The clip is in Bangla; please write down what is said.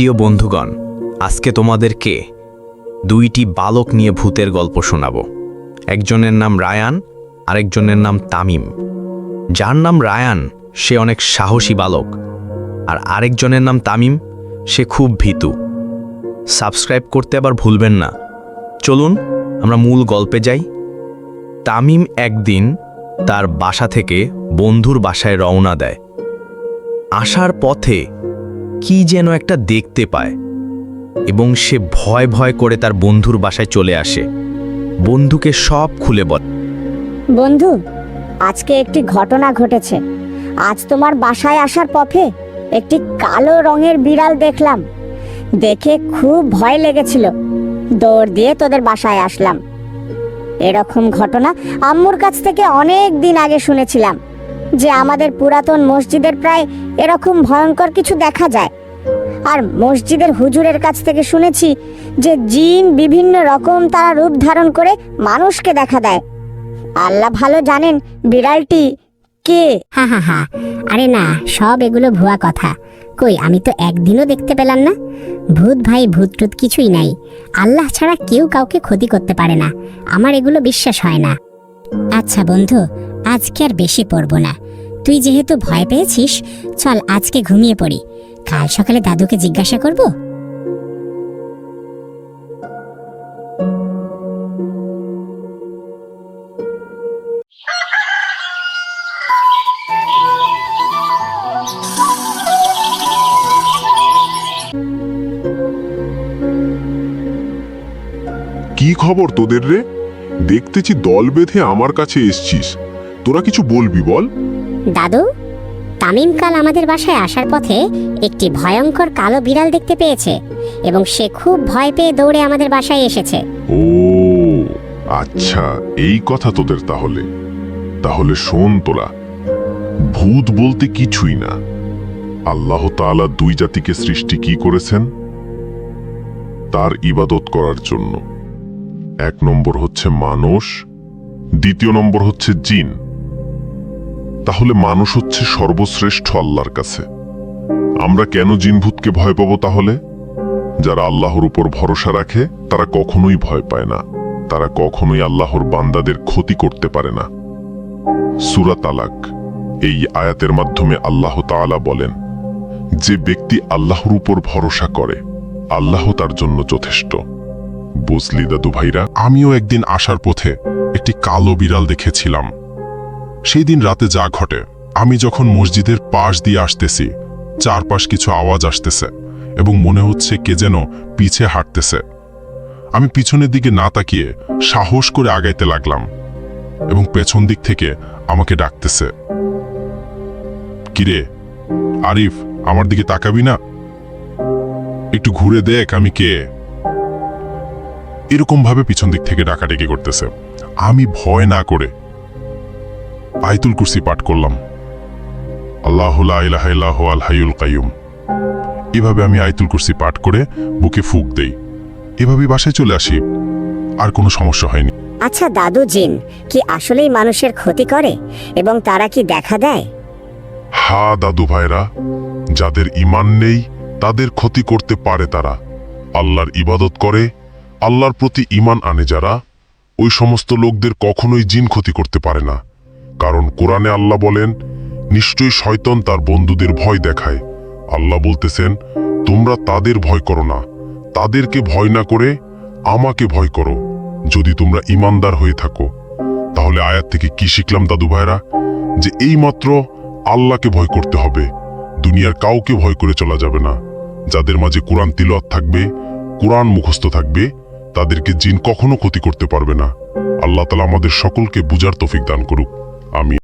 প্রিয় বন্ধুগণ, আজকে তোমাদেরকে দুইটি বালক নিয়ে ভূতের গল্প শোনাব। একজনের নাম রায়ান, আরেকজনের নাম তামিম। যার নাম রায়ান, সে অনেক সাহসী বালক, আর আরেকজনের নাম তামিম, সে খুব ভীতু। সাবস্ক্রাইব করতে আবার ভুলবেন না। চলুন, আমরা মূল গল্পে যাই। তামিম একদিন তার বাসা থেকে বন্ধুর বাসায় রওনা দেয়। আসার পথে কি যেন একটা দেখতে পায় এবং সে ভয় ভয় করে তার বন্ধুর বাসায় চলে আসে। বন্ধুকে সব খুলে বল। বন্ধু, আজকে একটি ঘটনা ঘটেছে। আজ তোমার বাসায় আসার পথে একটি কালো রঙের বিড়াল দেখলাম। দেখে খুব ভয় লেগেছিল। দৌড় দিয়ে তোদের বাসায় আসলাম। এরকম ঘটনা আম্মুর কাছ থেকে অনেক দিন আগে শুনেছিলাম। যে আমাদের পুরাতন মসজিদের প্রায় এরকম ভয়ঙ্কর কিছু দেখা যায়। আর মসজিদের হুজুরের কাছ থেকে শুনেছি যে জিন বিভিন্ন রকম তারা রূপ ধারণ করে মানুষকে দেখা দেয়। আল্লাহ ভালো জানেন বিড়ালটি কে। হা হা হা। আরে না, সব এগুলো ভুয়া কথা। কই, আমি তো একদিনও দেখতে পেলাম না। ভূত ভাই, ভূত টুত কিছুই নাই। আল্লাহ ছাড়া কেউ কাউকে ক্ষতি করতে পারে না। আমার এগুলো বিশ্বাস হয় না। আচ্ছা বন্ধু, আজকে আর বেশি পড়ব না। তুই যেহেতু ভয় পেয়েছিস, চল আজকে ঘুমিয়ে পড়ি। কাল সকালে দাদুকে জিজ্ঞাসা করব? কি খবর তোদের রে? দেখতেছি দল বেঁধে আমার কাছে এসছিস। তোরা কিছু বলবি বল? দাদু, তামিম কাল আমাদের বাসায় আসার পথে একটি ভয়ঙ্কর কালো বিড়াল দেখতে পেয়েছে এবং সে খুব ভয় পেয়ে দৌড়ে আমাদের বাসায় এসেছে। ও আচ্ছা এই কথা তোদের তাহলে। তাহলে শোন তোরা, ভূত বলতে কিছুই না। আল্লাহ তাআলা দুই জাতিকে সৃষ্টি কি করেছেন? তার ইবাদত করার জন্য। এক নম্বর হচ্ছে মানুষ, দ্বিতীয় নম্বর হচ্ছে জিন। তাহলে মানুষ হচ্ছে সর্বশ্রেষ্ঠ আল্লাহর কাছে। আমরা কেন জিনভূতকে ভয় পাবো তাহলে? যারা আল্লাহর উপর ভরসা রাখে, তারা কখনোই ভয় পায় না। তারা কখনোই আল্লাহর বান্দাদের ক্ষতি করতে পারে না। সুরা তালাক, এই আয়াতের মাধ্যমে আল্লাহ তাআলা বলেন, যে ব্যক্তি আল্লাহর উপর ভরসা করে, আল্লাহ তার জন্য যথেষ্ট। বুঝলি দাদু ভাইরা আমিও একদিন আসার পথে একটি কালো বিড়াল দেখেছিলাম। সেই দিন রাতে যা ঘটে, আমি যখন মসজিদের পাশ দিয়ে আসতেছি, চারপাশ কিছু আওয়াজ আসতেছে এবং মনে হচ্ছে কে যেন পিছে হাঁটতেছে। আমি পিছনের দিকে না তাকিয়ে সাহস করে আগাইতে লাগলাম এবং পেছন দিক থেকে আমাকে ডাকতেছে। কিরে, আরিফ, আমার দিকে তাকাবি না? একটু ঘুরে দেখ আমি কে? এরকম ভাবে পিছন দিক থেকে ডাকাডাকি করতেছে। আমি ভয় না করে আয়তুল কুরসি পাঠ করলাম। আল্লাহ লা ইলাহা ইল্লাহু আল হাইয়ুল কাইয়ুম। এভাবে আমি আয়তুল কুরসি পাঠ করে বুকে ফুক দেই। এভাবে বাসায় চলে আসি। আর কোনো সমস্যা হয়নি। আচ্ছা দাদু জিন কি আসলেই মানুষের ক্ষতি করে? এবং তারা কি দেখা দেয়? হা দাদু ভাইরা যাদের ইমান নেই তাদের ক্ষতি করতে পারে তারা। আল্লাহর ইবাদত করে আল্লাহর প্রতি ইমান আনে যারা ওই সমস্ত লোকদের কখনোই জিন ক্ষতি করতে পারে না। কারণ কোরআনে আল্লাহ বলেন, নিশ্চয়ই শয়তন তার বন্ধুদের ভয় দেখায়। আল্লাহ বলতেছেন, তোমরা তাদের ভয় করো না। তাদেরকে ভয় না করে আমাকে ভয় করো, যদি তোমরা ইমানদার হয়ে থাকো। তাহলে আয়াত থেকে কি শিখলাম দাদু ভাইরা যে এইমাত্র আল্লাহকে ভয় করতে হবে। দুনিয়ার কাউকে ভয় করে চলা যাবে না। যাদের মাঝে কোরআন তিলত থাকবে, কোরআন মুখস্থ থাকবে, তাদেরকে জিন কখনো ক্ষতি করতে পারবে না। আল্লাহ তালা আমাদের সকলকে বুজার তফিক দান করুক। আমি